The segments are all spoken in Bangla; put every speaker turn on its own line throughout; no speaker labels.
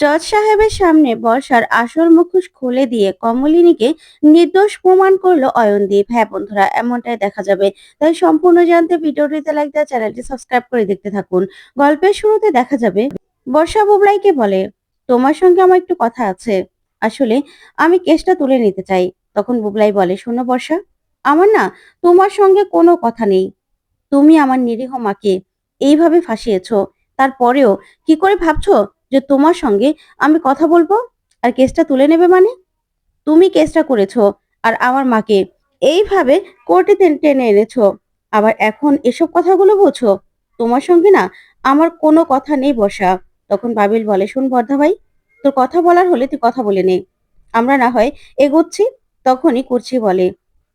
জজ সাহেবের সামনে বর্ষার আসল মুখোশ খুলে দিয়ে কমলিনীকে নির্দোষ প্রমাণ করল অয়নদীপ। হ্যাঁ বন্ধুরা, এমনটাই দেখা যাবে। তাই সম্পূর্ণ জানতে ভিডিওটিতে লাইক দেওয়া চ্যানেলটি সাবস্ক্রাইব করে দেখতে থাকুন। গল্পের শুরুতে দেখা যাবে, বর্ষা বুবলাইকে বলে, তোমার সঙ্গে আমার একটু কথা আছে। আসলে আমি কেসটা তুলে নিতে চাই। তখন বুবলাই বলে, শোনো বর্ষা, আমার না তোমার সঙ্গে কোনো কথা নেই। তুমি আমার নিরীহ মাকে এইভাবে ফাঁসিয়েছ। তারপরেও কি করে ভাবছ যে তোমার সঙ্গে আমি কথা বলব? আর কেসটা তুলে নেবে মানে? তুমি কেসটা করেছ আর আমার মাকে এইভাবে কোর্টে টেনে এনেছো। আবার এখন এসব কথাগুলো বলছো? তোমার সঙ্গে না আমার কোনো কথা নেই বসা তখন বাবিল বলে, শোন বর্ধা ভাই, তোর কথা বলার হলে তুই কথা বলে নে। আমরা না হয় এগোচ্ছি। তখনই কুর্চি বলে,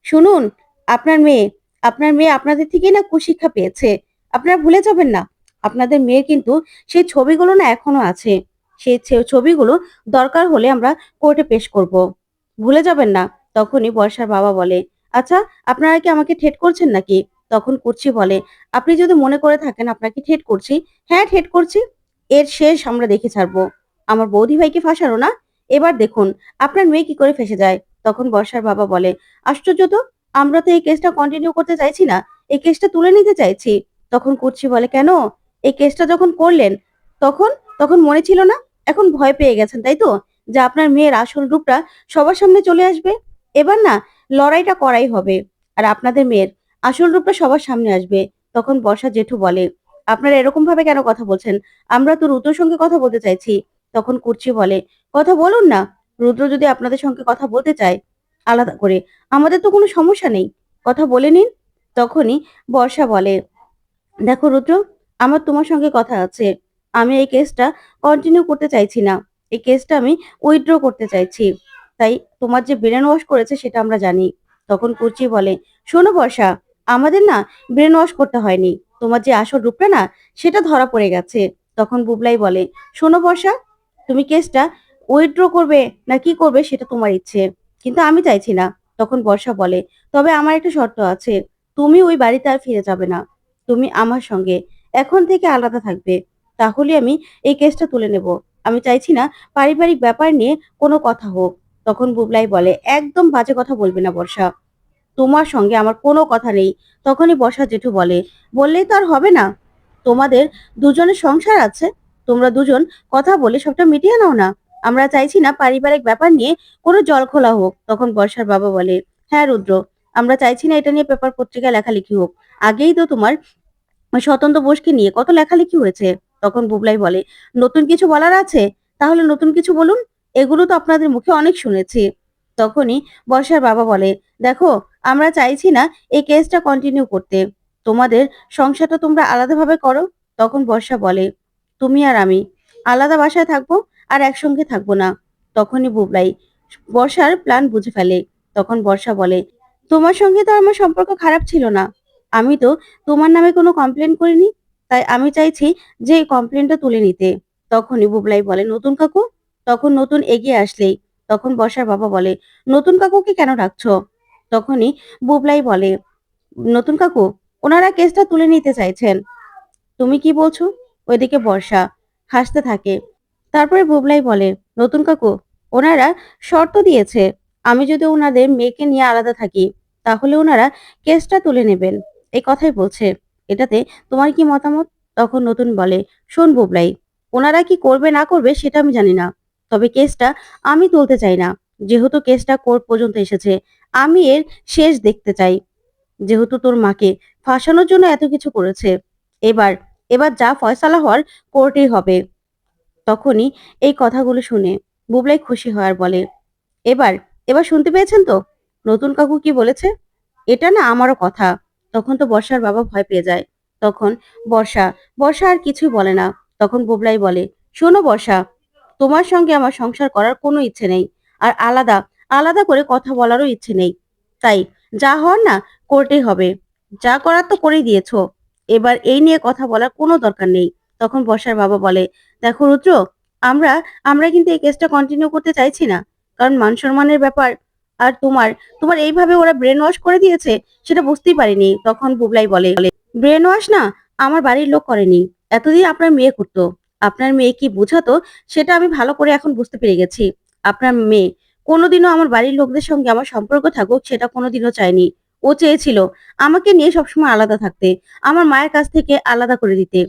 শুনুন, আপনার মেয়ে আপনার মেয়ে আপনাদের থেকেই না কুশিক্ষা পেয়েছে। আপনারা ভুলে যাবেন না। আপনাদের মেয়ে কিন্তু সেই ছবিগুলো না এখনও আছে। সেই ছবিগুলো দরকার হলে আমরা কোর্টে পেশ করব। ভুলে যাবেন না, তখনই বর্ষার বাবা বলে আচ্ছা আপনারা কি আমাকে ঠেট করছেন নাকি? তখন করছি বলে, আপনি যদি মনে করে থাকেন আপনাকে ঠেট করছি? হ্যাঁ ঠেট করছি। এর শেষ আমরা দেখে ছাড়বো। আমার বৌদি ভাইকে ফাঁসারো না? এবার দেখুন, আপনার মেয়ে কি করে ফেসে যায়? তখন বর্ষার বাবা বলে, আশ্চর্য তো, আমরা তো এই কেসটা কন্টিনিউ করতে চাইছি না, এই কেসটা তুলে নিতে চাইছি। তখন কুর্চি বলে, কেন? এই কেসটা যখন করলেন, তখন তখন মনে ছিল না? এখন ভয় পেয়ে গেছেন, তাই তো? যে আপনার মেয়ের আসল রূপটা সবার সামনে চলে আসবে? এবার না, লড়াইটা করাই হবে। আর আপনাদের মেয়ের আসল রূপটা সবার সামনে আসবে, তখন বর্ষা জেঠু বলে, আপনারা এরকম ভাবে কেন কথা বলছেন? আমরা তো রুদ্রর সঙ্গে কথা বলতে চাইছি। তখন কুর্চি বলে, কথা বলুন না, রুদ্র যদি আপনাদের সঙ্গে কথা বলতে চায়, আলাদা করে। আমাদের তো কোনো সমস্যা নেই। কথা বলে নিন। তখনই বর্ষা বলে, দেখো রুদ্র আমার তোমার সঙ্গে কথা আছে। আমি এই কেসটা কন্টিনিউ করতে চাইছি না। এই কেসটা আমি উইথড্র করতে চাইছি। তাই তোমার যে ব্রেন ওয়াশ করেছে সেটা আমরা জানি। তখন কুচি বলে, শোনো বর্ষা, আমাদের না ব্রেন ওয়াশ করতে হয়নি। তোমার যে আসল রূপটা না, সেটা ধরা পড়ে গেছে। তখন বুবলাই বলে, শোনো বর্ষা, তুমি কেসটা উইথড্র করবে না কি করবে সেটা তোমার ইচ্ছে। কিন্তু আমি চাইছি না। তখন বর্ষা বলে, তবে আমার একটা শর্ত আছে। তুমি ওই বাড়িতে আর ফিরে যাবে না। তুমি আমার সঙ্গে এখন থেকে আলাদা থাকবে। তাহলে আমি এই কেসটা তুলে নেব। আমি চাইছি না পারিবারিক ব্যাপার নিয়ে কোনো কথা হোক। তখন বুবলাই বলে, একদম বাজে কথা বলবে না বর্ষা। তোমার সঙ্গে আমার কোনো কথা নেই। তখনই বর্ষা জেঠু বলে, বললেই তো আর হবে না। তোমাদের দুজনের সংসার আছে। তোমরা দুজন কথা বলে সবটা মিটিয়ে নাও না। আমরা চাইছি না পারিবারিক ব্যাপার নিয়ে কোনো জল খোলা হোক। তখন বর্ষার বাবা বলে হ্যাঁ রুদ্র, আমরা চাইছি না এটা নিয়ে পেপার পত্রিকায় লেখালেখি হোক। আগেই তো তোমার স্বতন্ত্র বোসকে নিয়ে কত লেখালেখি হয়েছে? তখন বুবলাই বলে, নতুন কিছু বলার আছে? তাহলে নতুন কিছু বলুন। এগুলো তো আপনাদের মুখে অনেক শুনেছি। তখনই বর্ষার বাবা বলে, দেখো, আমরা চাইছি না এই কেসটা কন্টিনিউ করতে। তোমাদের সংসারটা তোমরা আলাদাভাবে করো। তখন বর্ষা বলে, তুমি আর আমি আলাদা বাসায় থাকব আর একসঙ্গে থাকব না। তখনই বুবলাই বর্ষার প্ল্যান বুঝে ফেলে। তখন বর্ষা বলে, তোমার সঙ্গে তো আমার সম্পর্ক খারাপ ছিল না। আমি তো তোমার নামে কোনো কমপ্লেন করিনি, তাই আমি চাইছি যে কমপ্লেনটা তুলে নিতে। তখনই বুবলাই বলে, নতুন কাকু? তখন নতুন এগিয়ে আসলেই। তখন বর্ষার বাবা বলে, নতুন কাকুকে কেন ডাকছো? তখনই বুবলাই বলে, নতুন কাকু, ওনারা কেসটা তুলে নিতে চাইছেন। তুমি কি বলছো? ওইদিকে বর্ষা হাসতে থাকে। তারপরে বুবলাই বলে, নতুন কাকু, ওনারা শর্ত দিয়েছে। আমি যদি ওনাদের মেয়েকে নিয়ে আলাদা থাকি, তাহলে ওনারা কেসটা তুলে নেবেন। এই কথাই বলছে। এটাতে, তোমার কি মতামত? তখন নতুন বলে, শোন বুবলাই, ওনারা কি করবে না করবে সেটা আমি জানি না। তবে কেসটা আমি তুলতে চাই না। যেহেতু কেসটা কোর্ট পর্যন্ত এসেছে, আমি এর শেষ দেখতে চাই। যেহেতু তোর মাকে ফাঁসানোর জন্য এত কিছু করেছে, এবার এবার যা ফয়সালা হওয়ার কোর্টেই হবে। তখনই এই কথাগুলো শুনে বুবলাই খুশি হওয়ার বলে, এবার এবার শুনতে পেয়েছেন তো? নতুন কাকু কি বলেছে? এটা না আমারও কথা। তখন তো বর্ষার বাবা ভয় পেয়ে যায়। তখন, বর্ষা বর্ষা আর কিছুই বলে না। তখন বুবলাই বলে, শোনো বর্ষা, তোমার সঙ্গে আমার সংসার করার কোনো ইচ্ছে নেই। আর আলাদা আলাদা করে কথা বলারও ইচ্ছে নেই। তাই, যা হওয়ার না কোর্টেই হবে। যা করার তো করেই দিয়েছ। এবার এই নিয়ে কথা বলার কোনো দরকার নেই। তখন বর্ষার বাবা বলে, দেখো রুদ্র, আমরা আমরা কিন্তু এই কেসটা কন্টিনিউ করতে চাইছি না। কারণ মান সম্মানের ব্যাপার আর তোমার তোমার এইভাবে ওরা ব্রেন ওয়াশ করে দিয়েছে, সেটা বুঝতেই পারিনি। তখন বুবলাই বলে ব্রেন ওয়াশ না, আমার বাড়ির লোক করেনি। এতদিন আপনার মেয়ে করতো। আপনার মেয়ে কি বোঝাতো? সেটা আমি ভালো করে এখন বুঝতে পেরে গেছি। আপনার মেয়ে, কোনোদিনও আমার বাড়ির লোকদের সঙ্গে আমার সম্পর্ক থাকুক, সেটা কোনোদিনও চায়নি। ও চেয়েছিল আমাকে নিয়ে সবসময় আলাদা থাকতে, আমার মায়ের কাছ থেকে আলাদা করে দিতে।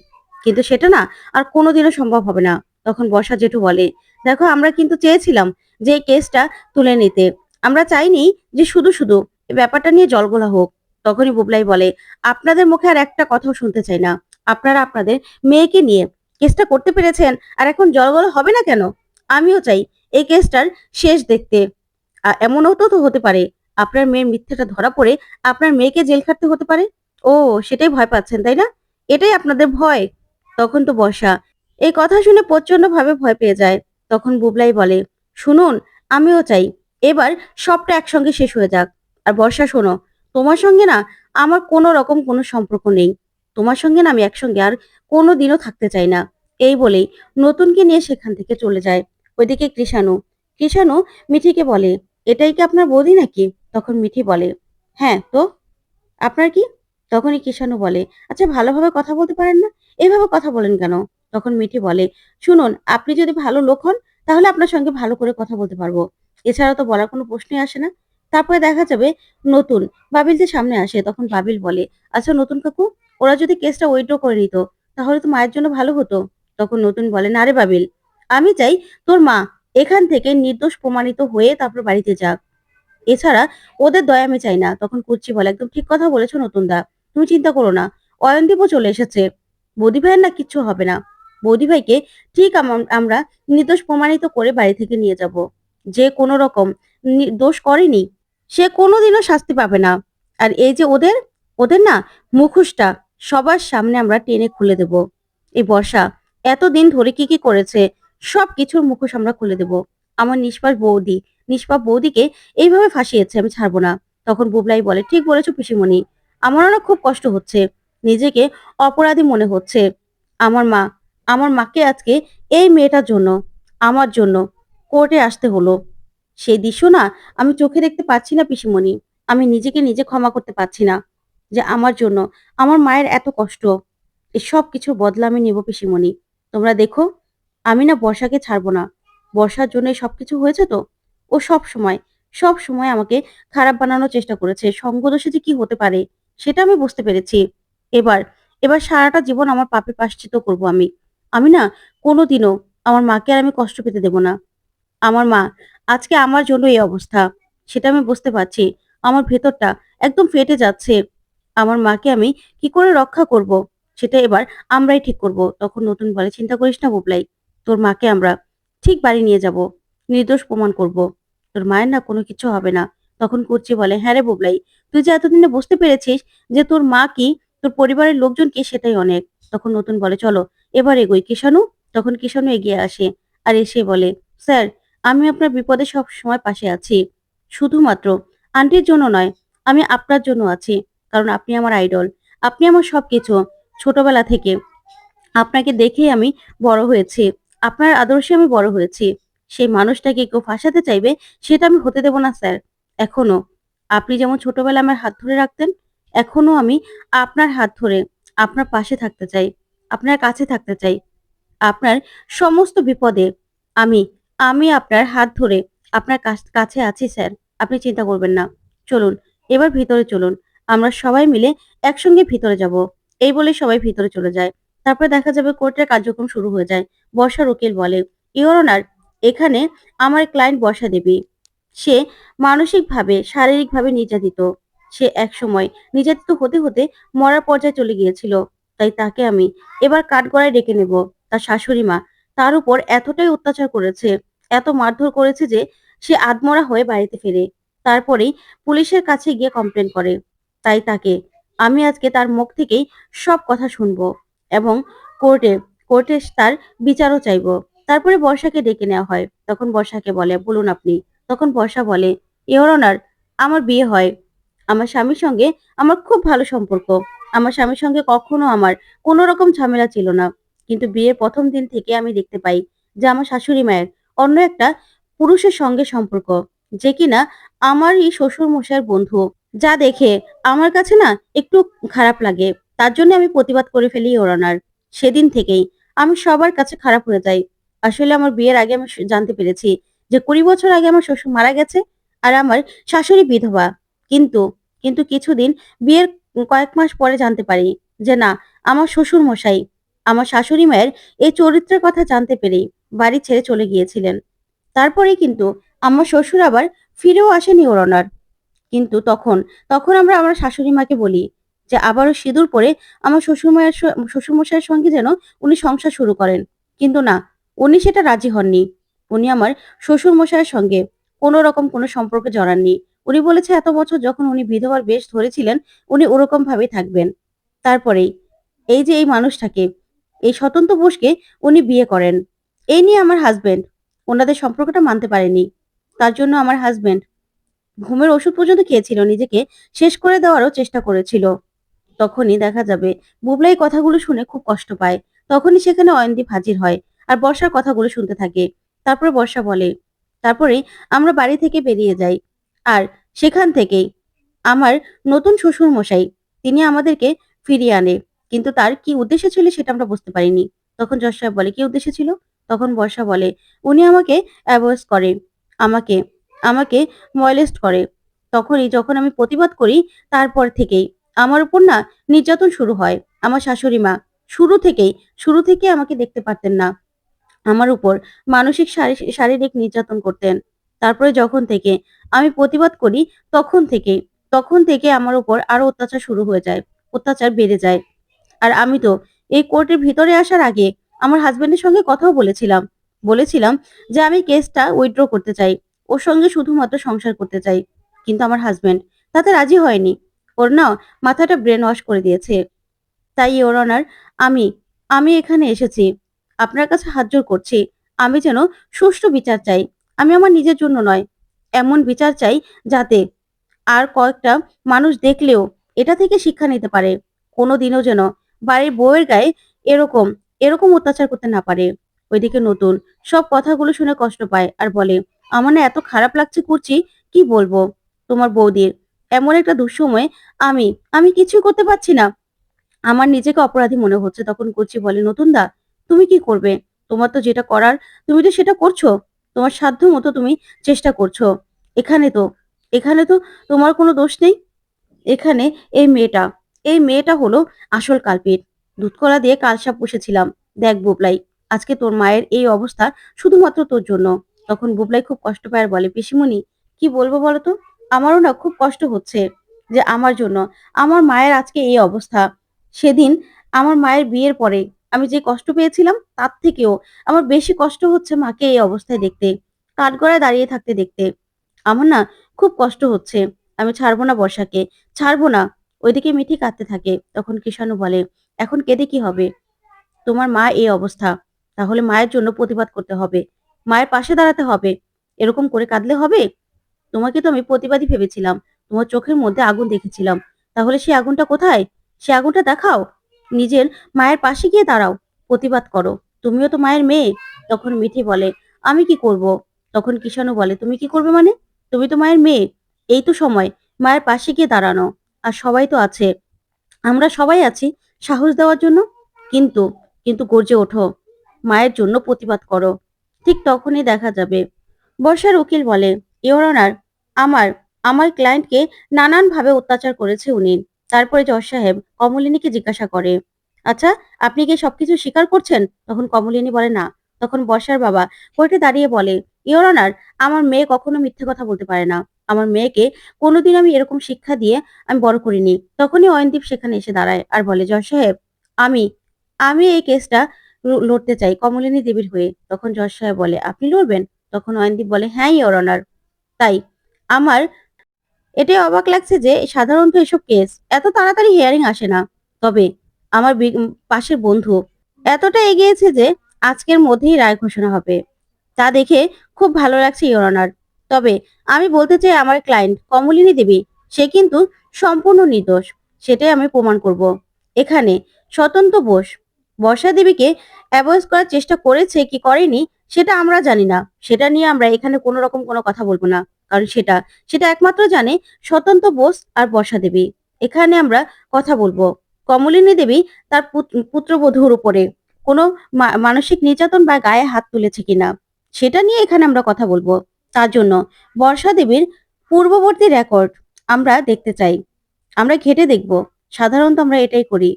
কিন্তু সেটা না, আর কোনোদিনও সম্ভব হবে না। তখন বর্ষা জেঠু বলে, দেখো, আমরা কিন্তু চেয়েছিলাম যে কেসটা তুলে নিতে। আমরা চাইনি যে শুধু শুধু ব্যাপারটা নিয়ে জলগোলা হোক। তখনই বুবলাই বলে, আপনাদের মুখে আর একটা কথাও শুনতে চাই না। আপনারা আপনাদের মেয়েকে নিয়ে কেসটা করতে পেরেছেন আর এখন জলগোলা হবে না কেন? আমিও চাই এই কেসটার শেষ দেখতে। এমনও তো হতে পারে, আপনার মেয়ের মিথ্যাটা ধরা পড়ে আপনার মেয়েকে জেল খাটতে হতে পারে। ও, সেটাই ভয় পাচ্ছেন, তাই না? এটাই আপনাদের ভয়। তখন তো বর্ষা এই কথা শুনে প্রচণ্ড ভাবে ভয় পেয়ে যায়। তখন বুবলাই বলে, শুনুন, আমিও চাই এবার সবটা একসঙ্গে শেষ হয়ে যাক। আর বর্ষা, শোনো, তোমার সঙ্গে না আমার কোনো রকম কোনো সম্পর্ক নেই। তোমার সঙ্গে না আমি একসঙ্গে আর কোনো দিনও থাকতে চাই না। এই বলেই নতুনকে নিয়ে সেখান থেকে চলে যায়। ওইদিকে কৃষাণু কৃষাণু মিঠিকে বলে, এটাই কি আপনার বৌদি নাকি? তখন মিঠি বলে হ্যাঁ তো? আপনার কি? তখনই কৃষাণু বলে আচ্ছা ভালোভাবে কথা বলতে পারেন না? এভাবে কথা বলেন কেন? তখন মিঠি বলে, শুনুন, আপনি যদি ভালো লোক হন, তাহলে আপনার সঙ্গে ভালো করে কথা বলতে পারব। এছাড়া তো বলার কোনো প্রশ্নই আসে না। তারপরে দেখা যাবে নতুন, বাবিল যে সামনে আসে, তখন বাবিল বলে আচ্ছা নতুন কাকু, ওরা যদি কেসটা উইথড্র করে নিত, তাহলে তো মায়ের জন্য ভালো হতো। তখন নতুন বলে, না রে বাবিল, আমি চাই তোর মা এখান থেকে নির্দোষ প্রমাণিত হয়ে তারপর বাড়িতে যাক। এছাড়া ওদের দয়া আমি চাই না। তখন কুচ্ছি বলে, একদম ঠিক কথা বলেছ নতুন দা তুমি চিন্তা করো না, অয়নদীপও চলে এসেছে। বৌদি ভাইয়ের না কিচ্ছু হবে না। বৌদি ভাইকে ঠিক আম- আমরা নির্দোষ প্রমাণিত করে বাড়ি থেকে নিয়ে যাব। যে কোনো রকম দোষ করেনি, সে কোনোদিনও শাস্তি পাবে না। আর এই যে ওদের ওদের না মুখোশটা সবার সামনে আমরা টেনে খুলে দেব। এই বর্ষা, এতদিন ধরে কি কি করেছে, সব কিছুর মুখোশ আমরা খুলে দেব। আমার নিষ্পাপ বৌদি, নিষ্পাপ বৌদিকে এইভাবে ফাঁসিয়েছে, আমি ছাড়বো না। তখন বুবলাই বলে, ঠিক বলেছ পিসিমণি, আমারও না খুব কষ্ট হচ্ছে। নিজেকে অপরাধী মনে হচ্ছে। আমার মা, আমার মাকে আজকে এই মেয়েটার জন্য, আমার জন্য কোর্টে আসতে হলো। সেই দৃশ্য না আমি চোখে দেখতে পাচ্ছি না পিসিমণি। আমি নিজেকে নিজে ক্ষমা করতে পারছি না। যে আমার জন্য, আমার মায়ের এত কষ্ট। এই সব কিছু বদলা আমি নেব পিসিমণি। তোমরা দেখো, আমি না বর্ষাকে ছাড়বো না। বর্ষার জন্য সব কিছু হয়েছে তো? ও সব সময় সব সময় আমাকে খারাপ বানানোর চেষ্টা করেছে। সঙ্গদোষে যে কি হতে পারে, সেটা আমি বুঝতে পেরেছি। এবার এবার সারাটা জীবন আমার পাপে পাশ্চিত করব আমি। আমি না কোনোদিনও আমার মাকে আর আমি কষ্ট পেতে দেব না। আমার মা, আজকে আমার জন্য এই অবস্থা। সেটা আমি বুঝতে পারছি। আমার ভেতরটা একদম ফেটে যাচ্ছে। আমার মাকে আমি কি করে রক্ষা করব? সেটা এবার আমরাই ঠিক করব। তখন নতুন বলে চিন্তা করিস না বুবলাই। তোর মাকে আমরা ঠিক বাড়ি নিয়ে যাব। নির্দোষ প্রমাণ করব। তোর মায়ের না কোনো কিছু হবে না। তখন কুর্চি বলে হ্যাঁ রে বুবলাই, তুই যে এতদিনে বুঝতে পেরেছিস যে তোর মা কি, তোর পরিবারের লোকজন কি, সেটাই অনেক। তখন নতুন বলে, চলো, এবার এগোই। কিষানু তখন কিষানু এগিয়ে আসে। আর এসে বলে, স্যার আমি আপনার বিপদে সব সময় পাশে আছি। শুধুমাত্র আন্টির জন্য নয়, আমি আপনার জন্য আছি, কারণ আপনি আমার আইডল। আপনি আমার সব কিছু ছোটবেলা থেকে আপনাকে দেখেই আমি বড় হয়েছি। আপনার আদর্শে আমি বড় হয়েছি। সেই মানুষটাকে কেউ ফাঁসাতে চাইবে, সেটা আমি হতে দেব না, স্যার। এখনও। আপনি যেমন ছোটবেলা আমার হাত ধরে রাখতেন, এখনও আমি আপনার হাত ধরে আপনার পাশে থাকতে চাই, আপনার কাছে থাকতে চাই। আপনার সমস্ত বিপদে আমি আমি আপনার হাত ধরে আপনার কাছ- আছি, স্যার। আপনি চিন্তা করবেন না। চলুন, এবার ভিতরে চলুন। আমরা সবাই মিলে একসঙ্গে ভিতরে যাব। এই বলে সবাই ভিতরে চলে যায়। তারপর দেখা যাবে কোর্টের কার্যক্রম শুরু হয়ে যায়। বর্ষার উকিল বলে, ইওর এখানে আমার ক্লায়েন্ট বর্ষা দেবী। সে মানসিকভাবে, শারীরিকভাবে নির্যাতিত। সে একসময় নির্যাতিত হতে হতে মরার পর্যায়ে চলে গিয়েছিল। তাই তাকে আমি এবার কাঠগড়ায় ডেকে নেব। তার শাশুড়ি মা তার উপর এতটাই অত্যাচার করেছে, এত মারধর করেছে যে সে আদমরা হয়ে বাড়িতে ফেরে। তারপরেই পুলিশের কাছে গিয়ে কমপ্লেন করে। তাই তাকে, আমি আজকে তার মুখ থেকেই সব কথা শুনব এবং কোর্টে কোর্টে তার বিচারও চাইব। তারপরে বর্ষাকে ডেকে নেওয়া হয়। তখন বর্ষাকে বলে, বলুন আপনি। তখন বর্ষা বলে ইওর আমার বিয়ে হয়। আমার স্বামীর সঙ্গে আমার খুব ভালো সম্পর্ক। আমার স্বামীর সঙ্গে কখনো আমার কোনো রকম ঝামেলা ছিল না। কিন্তু বিয়ের প্রথম দিন থেকে আমি দেখতে পাই যে আমার শাশুড়ি মায়ের অন্য একটা পুরুষের সঙ্গে সম্পর্ক, যে কিনা আমারই শ্বশুর মশাইয়ের বন্ধু। যা দেখে আমার কাছে না একটু খারাপ লাগে। তার জন্য আমি প্রতিবাদ করে ফেলি ওর অনার। সেদিন থেকেই আমি সবার কাছে খারাপ হয়ে যাই। আসলে আমার বিয়ের আগে আমি জানতে পেরেছি যে কুড়ি বছর আগে আমার শ্বশুর মারা গেছে আর আমার শাশুড়ি বিধবা। কিন্তু কিন্তু কিছুদিন বিয়ের কয়েক মাস পরে জানতে পারি যে না, আমার শ্বশুর মশাই আমার শাশুড়ি মায়ের এই চরিত্রের কথা জানতে পেরেই বাড়ি ছেড়ে চলে গিয়েছিলেন। তারপরেই কিন্তু আমার শ্বশুর আবার ফিরেও আসেনি ওরনার কিন্তু তখন তখন আমরা আমার শাশুড়ি মাকে বলি যে, আবারও সিঁদুর পরে আমার শ্বশুর মায়ের শ্বশুর মশাইয়ের সঙ্গে যেন উনি সংসার শুরু করেন। কিন্তু না, উনি সেটা রাজি হননি। উনি আমার শ্বশুর মশাইয়ের সঙ্গে কোনো রকম কোনো সম্পর্কে জড়াননি। উনি বলেছে, এত বছর যখন উনি বিধবার বেশ ধরেছিলেন, উনি ওরকম ভাবেই থাকবেন। তারপরেই এই যে এই মানুষটাকে এই স্বতন্ত্র বোসকে উনি বিয়ে করেন। এই নিয়ে আমার হাজব্যান্ড ওনাদের সম্পর্কটা মানতে পারেনি। তার জন্য আমার হাজব্যান্ড ঘুমের ওষুধ পর্যন্ত খেয়েছিল, নিজেকে শেষ করে দেওয়ারও চেষ্টা করেছিল। তখনই দেখা যাবে বুবলাই কথাগুলো শুনে খুব কষ্ট পায়। তখনই সেখানে অয়নদীপ হাজির হয় আর বর্ষার কথাগুলো শুনতে থাকে। তারপরে বর্ষা বলে তারপরে আমরা বাড়ি থেকে বেরিয়ে যাই। আর সেখান থেকেই আমার নতুন শ্বশুর মশাই তিনি আমাদেরকে ফিরিয়ে আনে। কিন্তু তার কি উদ্দেশ্য ছিল সেটা আমরা বুঝতে পারিনি। তখন যশ সাহেব বলে, কি উদ্দেশ্য ছিল? তখন বর্ষা বলে, উনি আমাকে অ্যাভয়েস করে আমাকে আমাকে ময়লেস্ট করে। তখনই যখন আমি প্রতিবাদ করি, তারপর থেকেই আমার উপর না নির্যাতন শুরু হয়। আমার শাশুড়ি মা শুরু থেকেই, শুরু থেকে আমাকে দেখতে পারতেন না। আমার উপর মানসিক, শারী- শারীরিক নির্যাতন করতেন। তারপরে যখন থেকে আমি প্রতিবাদ করি, তখন থেকে তখন থেকে আমার উপর আরও অত্যাচার শুরু হয়ে যায়, অত্যাচার বেড়ে যায়। আর আমি তো এই কোর্টের ভিতরে আসার আগে আমার হাজবেন্ডের সঙ্গে কথাও বলেছিলাম। বলেছিলাম যে আমি কেসটা উইথড্র করতে চাই। ওর সঙ্গে শুধুমাত্র সংসার করতে চাই। কিন্তু আমার হাজবেন্ড তাতে রাজি হয়নি। ওর না মাথাটা ব্রেন ওয়াশ করে দিয়েছে। তাই ওর অনার আমি আমি এখানে এসেছি। আপনার কাছে হাত জোর করছি। আমি যেন সুষ্ঠু বিচার চাই। আমি আমার নিজের জন্য নয়। এমন বিচার চাই যাতে আর কয়েকটা মানুষ দেখলেও এটা থেকে শিক্ষা নিতে পারে। কোনোদিনও যেন বাড়ির বউয়ের গায়ে এরকম এরকম অত্যাচার করতে না পারে। ওইদিকে নতুন সব কথাগুলো শুনে কষ্ট পায় আর বলে, আমার না এত খারাপ লাগছে করছি কি বলব? তোমার বৌদির এমন একটা দুঃসময় আমি আমি কিছুই করতে পারছি না। আমার নিজেকে অপরাধী মনে হচ্ছে। তখন কুচি বলে, নতুন দা, তুমি কি করবে? তোমার তো যেটা করার, তুমি তো সেটা করছ। তোমার সাধ্য মতো তুমি চেষ্টা করছ। এখানে তো এখানে তো তোমার কোনো দোষ নেই। এখানে এই মেয়েটা এই মেয়েটা হলো আসল কালপিট। দুধকলা দিয়ে কালসাপ পুষেছিলাম দেখ বুবলাই, আজকে তোর মায়ের এই অবস্থা শুধুমাত্র তোর জন্য। তখন বুবলাই খুব কষ্ট পায় বলে, পিসিমণি, কি বলব বলো তো? আমারও না খুব কষ্ট হচ্ছে যে আমার জন্য। আমার মায়ের আজকে এই অবস্থা। সেদিন আমার মায়ের বিয়ের পরে আমি যে কষ্ট পেয়েছিলাম তার থেকেও আমার বেশি কষ্ট হচ্ছে মাকে এই অবস্থায় দেখতে, কাঠগড়ায় দাঁড়িয়ে থাকতে দেখতে। আমার না খুব কষ্ট হচ্ছে। আমি ছাড়বো না বর্ষাকে। ছাড়বো না। ওইদিকে মিঠি কাঁদতে থাকে। তখন কিষাণু বলে, এখন কেঁদে কি হবে? তোমার মা এই অবস্থা। তাহলে মায়ের জন্য প্রতিবাদ করতে হবে। মায়ের পাশে দাঁড়াতে হবে। এরকম করে কাঁদলে হবে? তোমাকে তো আমি প্রতিবাদী ভেবেছিলাম। তোমার চোখের মধ্যে আগুন দেখেছিলাম। তাহলে সেই আগুনটা কোথায়? সে আগুনটা দেখাও। নিজের মায়ের পাশে গিয়ে দাঁড়াও। প্রতিবাদ করো। তুমিও তো মায়ের মেয়ে। তখন মিঠি বলে, আমি কি করব? তখন কিষাণু বলে, তুমি কি করবে মানে? তুমি তো মায়ের মেয়ে। এই তো সময়। মায়ের পাশে গিয়ে দাঁড়ানো। আর সবাই তো আছে। আমরা সবাই আছি, সাহস দেওয়ার জন্য। কিন্তু কিন্তু গর্জে ওঠো, মায়ের জন্য প্রতিবাদ করো। ঠিক তখনই দেখা যাবে। বর্ষার উকিল বলে ইওর অনার আমার আমার ক্লায়েন্টকে নানানভাবে অত্যাচার করেছে উনি। তারপরে জজ সাহেব কমলিনীকে জিজ্ঞাসা করে আচ্ছা আপনি কি সবকিছু স্বীকার করছেন? তখন কমলিনী বলে, না। তখন বর্ষার বাবা কোর্টে দাঁড়িয়ে বলে ইওর অনার আমার মেয়ে কখনো মিথ্যে কথা বলতে পারে না। আমার মেয়েকে কোনোদিন আমি এরকম শিক্ষা দিয়ে আমি বড় করিনি। তখনই অয়নদীপ সেখানে এসে দাঁড়ায় আর বলে, জয় সাহেব, আমি আমি এই কেসটা লড়তে চাই কমলিনী দেবীর হয়ে। তখন জজ সাহেব বলে, আপনি লড়বেন? তখন অয়নদীপ বলে হ্যাঁ ইওর অনার। তাই আমার এটাই অবাক লাগছে যে সাধারণত এসব কেস এত তাড়াতাড়ি হিয়ারিং আসে না। তবে আমার পাশের বন্ধু এতটা এগিয়েছে যে আজকের মধ্যেই রায় ঘোষণা হবে। তা দেখে খুব ভালো লাগছে ইওর অনার। তবে আমি বলতে চাই আমার ক্লায়েন্ট কমলিনী দেবী, সে কিন্তু সম্পূর্ণ নির্দোষ, সেটাই আমি প্রমাণ করব। এখানে স্বতন্ত্র বোস, বর্ষা দেবীকে অ্যাভয়েড করার চেষ্টা করেছে কি করেনি, সেটা আমরা জানি না। সেটা নিয়ে আমরা এখানে কোনো রকম কোনো কথা বলব না, কারণ সেটা সেটা একমাত্র জানে স্বতন্ত্র বোস আর বর্ষা দেবী। এখানে আমরা কথা বলব, কমলিনী দেবী তার পুত- পুত্রবধূর উপরে কোনো মানসিক নির্যাতন বা গায়ে হাত তুলেছে কিনা, সেটা নিয়ে এখানে আমরা কথা বলব। তার জন্য। বর্ষা দেবীর পূর্ববর্তী রেকর্ড আমরা দেখতে চাই। আমরা ঘেটে দেখব। সাধারণত আমরা এটাই করি।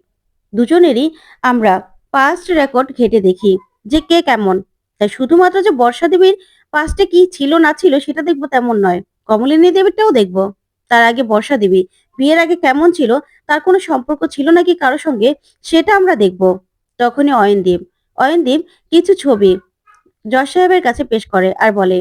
দুজনেরই আমরা পাস্ট রেকর্ড ঘেটে দেখি যে কে কেমন। তাই শুধুমাত্র যে বর্ষা দেবীর পাস্টে কি ছিল না ছিল সেটা দেখব তেমন নয়। কমলিনী দেবীরটাও দেখব। তার আগে বর্ষা দেবী বিয়ের আগে কেমন ছিল, তার কোনো সম্পর্ক ছিল নাকি কারোর সঙ্গে সেটা আমরা দেখব। তখনই অয়নদীপ অয়নদীপ কিছু ছবি জজ সাহেবের কাছে পেশ করে আর বলে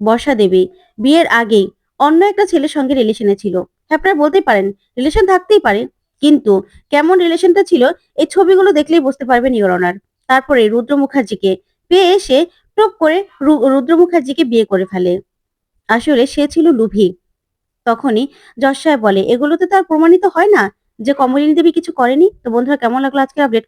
বর্ষা দেবী। বিয়ের আগেই অন্য একটা ছেলের সঙ্গে রিলেশনে ছিল। হ্যাঁ আপনারা বলতেই পারেন রিলেশন থাকতেই পারে। কিন্তু কেমন রিলেশনটা ছিল, এই ছবিগুলো দেখলেই বুঝতে পারবেন ইওর অনার তারপরে রুদ্র মুখার্জিকে পেয়ে এসে টুপ করে রুদ্র মুখার্জিকে বিয়ে করে ফেলে। আসলে সে ছিল লুভি। তখনই যশ বলে, এগুলোতে তার প্রমাণিত হয় না যে কমলিনী দেবী কিছু করেনি? তো বন্ধুরা, কেমন লাগল আজকে আপডেট